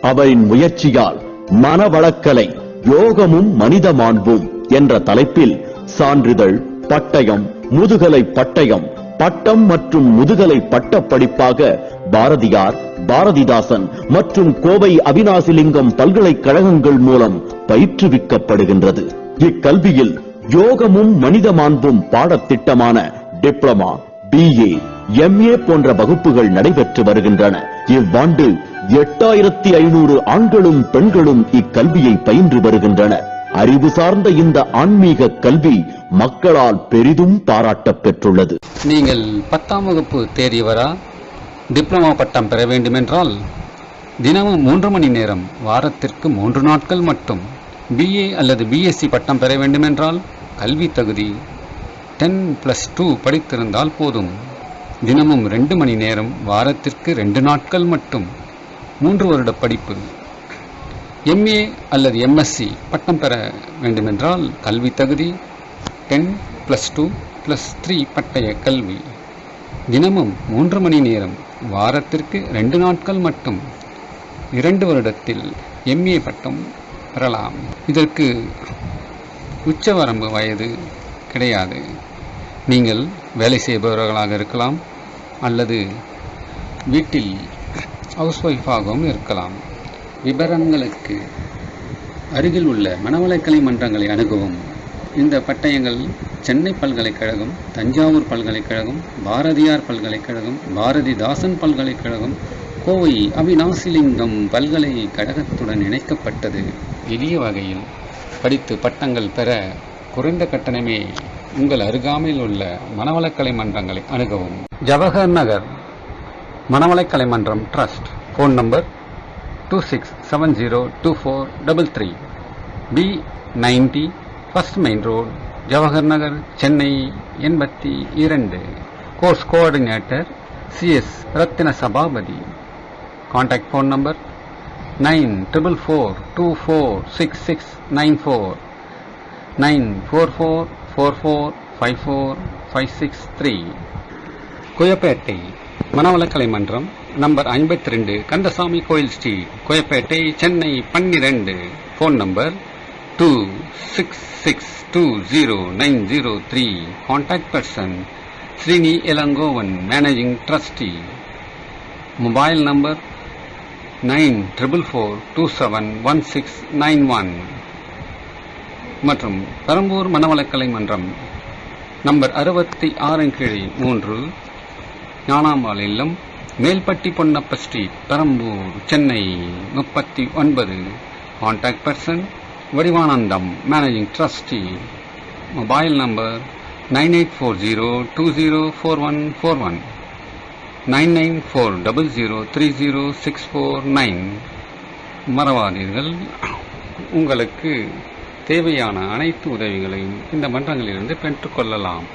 அவரின் முயற்சியால் மனவளக்கலை யோகமும் மனித மாண்பும் என்ற தலைப்பில் சான்றிதழ் பட்டயம் முதுகலை பட்டயம் பட்டம் மற்றும் முதுகலை பட்டப் படிப்பாக பாரதியார் பாரதிதாசன் மற்றும் கோவை அவினாசிலிங்கம் பல்கலைக்கழகங்கள் மூலம் பயிற்றுவிக்கப்படுகின்றது. இக்கல்வியில் யோகமும் மனித மாண்பும் பாடத்திட்டமான டிப்ளமா பிஏ எம்ஏ போன்ற வகுப்புகள் நடைபெற்று வருகின்றன. இவ்வாண்டு எட்டாயிரத்தி ஐநூறு ஆண்களும் பெண்களும் இக்கல்வியை பயின்று வருகின்றனர் அறிவு சார்ந்த இந்த ஆன்மீக கல்வி மக்களால் பெரிதும் பாராட்ட பெற்றுள்ளது. நீங்கள் பத்தாம் வகுப்பு தேறியவரா? டிப்ளமா பட்டம் பெற வேண்டுமென்றால் தினமும் மூன்று மணி நேரம் வாரத்திற்கு மூன்று நாட்கள் மட்டும் பிஏ அல்லது பிஎஸ்சி பட்டம் பெற வேண்டுமென்றால் கல்வி தகுதி டென் ப்ளஸ் டூ படித்திருந்தால் போதும். தினமும் ரெண்டு மணி நேரம் வாரத்திற்கு ரெண்டு நாட்கள் மட்டும் மூன்று வருட படிப்பு. எம்ஏ அல்லது எம்எஸ்சி பட்டம் பெற வேண்டுமென்றால் கல்வி தகுதி ten plus two plus three பட்டய கல்வி. தினமும் மூன்று மணி நேரம் வாரத்திற்கு ரெண்டு நாட்கள் மட்டும். இரண்டு வருடத்தில் எம்ஏ பட்டம் பெறலாம். இதற்கு உச்சவரம்பு வயது கிடையாது. நீங்கள் வேலை செய்பவர்களாக இருக்கலாம் அல்லது வீட்டில் ஹவுஸ் ஒய்ஃபாகவும் இருக்கலாம். விபரங்களுக்கு அருகில் உள்ள மனவளக்கலை மன்றங்களை அணுகவும். இந்த பட்டயங்கள் சென்னை பல்கலைக்கழகம் தஞ்சாவூர் பல்கலைக்கழகம் பாரதியார் பல்கலைக்கழகம் பாரதிதாசன் பல்கலைக்கழகம் கோவை அவிநாசிலிங்கம் பல்கலைக்கழகத்துடன் இணைக்கப்பட்டது. எளிய வகையில் படித்து பட்டங்கள் பெற குறைந்த கட்டணமே உங்கள் அருகாமையில் உள்ள மனவளக்கலை மன்றங்களை அணுகவும். Jawahar Nagar Manavalakalai Mandram trust phone number two six seven zero two four double three B ninety first main road Jawahar Nagar Chennai எண்பத்தி இரண்டு course coordinator CS Rathina Sabapathi contact phone number nine triple four two four six six nine four nine four four four four five four five six three Kuyapettai Manavalakalai Mandram number ஐம்பத்தி ரெண்டு கந்தசாமி கோயில் ஸ்ரீ கோயப்பேட்டை சென்னை பன்னிரெண்டு. Phone number two six six two zero nine zero three contact person Srini Elangovan managing trustee mobile number nine triple four two seven one six nine one மற்றும் பெரம்பூர் மனவளக்கலை மன்றம் number அறுபத்தி ஆறு கீழே மூன்று ஞானாம்பாள் இல்லம் மேல்பட்டி பொன்னப்ப ஸ்ட்ரீட் பெரம்பூர் சென்னை முப்பத்தி ஒன்பது. Contact person Vadivanandam managing trustee mobile number nine eight four zero two zero four one four one nine nine four double zero three zero six four nine மறவாதீர்கள். உங்களுக்கு தேவையான அனைத்து உதவிகளையும் இந்த மன்றங்களிலிருந்து பெற்றுக்கொள்ளலாம்.